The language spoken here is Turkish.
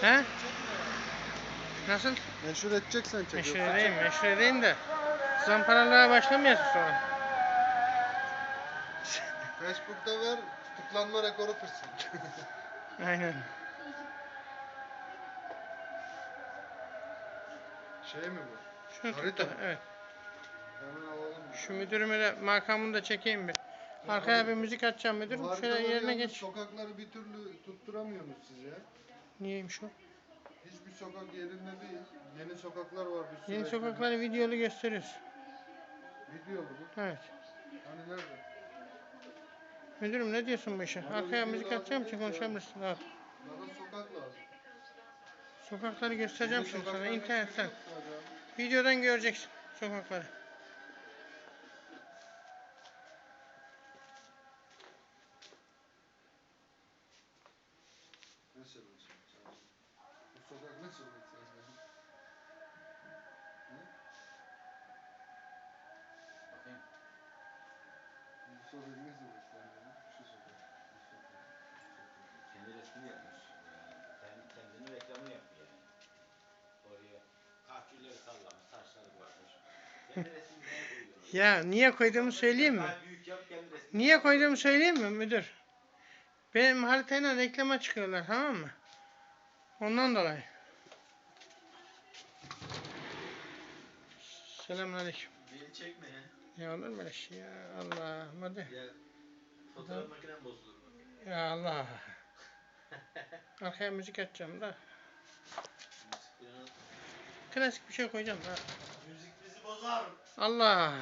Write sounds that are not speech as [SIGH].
He? Nasıl? Meşhur edeceksen çek. Meşhur edeyim, meşhur edeyim de. Zamparalığa başlamayasın sonra. Facebook'ta ver, tıklanma rekoru kırsın. [LAUGHS] Aynen. şey mi bu? Şunu Harita tut da, mı? evet. Hemen alalım. Şu müdürümü de makamını da çekeyim bir. Arkaya bir müzik açacağım Bu müdürüm. Şöyle haritaları yerine yalnız geç. Sokakları bir türlü tutturamıyorsunuz siz ya. Niyeymiş o? Hiçbir sokak yerinde değil. Yeni sokaklar var bir sürü. Yeni sokakları videolu gösteriyoruz. Video bu. Evet. Hani nerede? Müdürüm ne diyorsun bu işe? Bana Arkaya müzik lazım atacağım için ya. konuşabilirsin. Rahat. Bana sokak lazım. Sokakları göstereceğim Yeni şimdi sana internetten. sadece. Videodan göreceksin sokakları. Ne sokak ne sokak sen? Hı? Bakayım. Bu sokak ne sokak sen? Şu sokak. Kendi resmini yapmış. Yani kendi, kendinin reklamını yaptı yani. Oraya kahkülleri sallamış. Kendi resmini neye koyuyor? Ya niye koyduğumu söyleyeyim mi? Daha büyük yap kendi resmini. Niye koyduğumu söyleyeyim mi müdür? Benim haritayla reklama çıkıyorlar tamam mı? Ondan dolayı. Selamünaleyküm. Beni çekme ya. Ya olur mu öyle şey ya? Allah hadi. Ya fotoğraf makinem bozulur mu? Ya Allah. Arkaya müzik açacağım da. Müzik, Klasik bir şey koyacağım da. müzik bizi bozar. Allah.